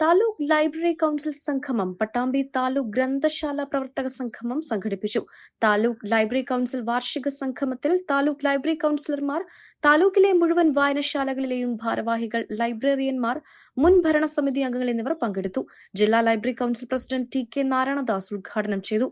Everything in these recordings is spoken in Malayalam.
താലൂക്ക് ലൈബ്രറി കൗൺസിൽ സംഗമം പട്ടാമ്പി താലൂക്ക് ഗ്രന്ഥശാല പ്രവർത്തക സംഗമം സംഘടിപ്പിച്ചു. താലൂക്ക് ലൈബ്രറി കൗൺസിൽ വാർഷിക സംഗമത്തിൽ താലൂക്ക് ലൈബ്രറി കൗൺസിലർമാർ താലൂക്കിലെ മുഴുവൻ വായനശാലകളിലെയും ഭാരവാഹികൾ ലൈബ്രറിയന്മാർ മുൻ ഭരണസമിതി അംഗങ്ങൾ എന്നിവർ പങ്കെടുത്തു. ജില്ലാ library council president T K Narayanadas ഉദ്ഘാടനം ചെയ്തു.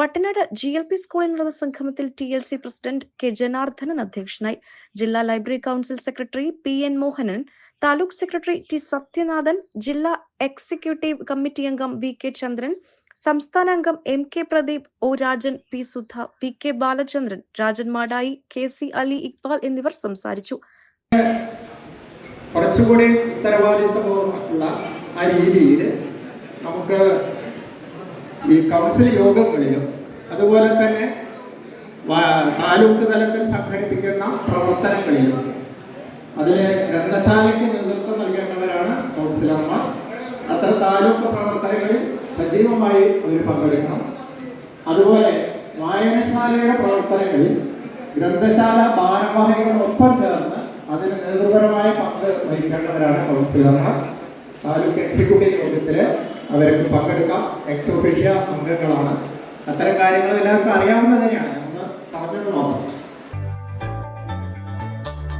വട്ടനാട് ജി എൽ പി സ്കൂളിൽ നടന്ന സംഗമത്തിൽ T L C president K Janardhanan അധ്യക്ഷനായി. ജില്ലാ library council secretary P N Mohanan taluk secretary T Sathyanathan ജില്ലാ എക്സിക്യൂട്ടീവ് കമ്മിറ്റി അംഗം വി കെ ചന്ദ്രൻ സംസ്ഥാന അംഗം M K Pradeep O Rajan P Sudha P K Balachandran Rajan Madayi K C Ali Iqbal എന്നിവർ സംസാരിച്ചു. കുറച്ചുകൂടി ഉത്തരവാദിത്തമുള്ള ആ രീതിയിൽ നമുക്ക് ഈ കൗൺസിൽ യോഗങ്ങളിലും അതുപോലെ തന്നെ താലൂക്ക് തലത്തിൽ സംഘടിപ്പിക്കുന്ന പ്രവർത്തനങ്ങളിലും അതിലെ ഗ്രന്ഥശാലയ്ക്ക് നേതൃത്വം നൽകേണ്ടവരാണ് കൗൺസിലർമാർ. താലൂക്ക് പ്രവർത്തനങ്ങളിൽ സജീവമായി അവർ പങ്കെടുക്കണം. അതുപോലെ വായനശാലയുടെ പ്രവർത്തനങ്ങളിൽ ഗ്രന്ഥശാല ഭാരവാഹികളോടൊപ്പം ചേർന്ന് അതിന് നേതൃപരമായ പങ്ക് വഹിക്കേണ്ടവരാണ് കൗൺസിലർമാർ. താലൂക്ക് എക്സിക്യൂട്ടീവ് യോഗത്തിൽ അവർക്ക് പങ്കെടുക്കാം. എക്സ് അംഗങ്ങളാണ്. അത്തരം കാര്യങ്ങൾ എല്ലാവർക്കും അറിയാവുന്നത് തന്നെയാണ്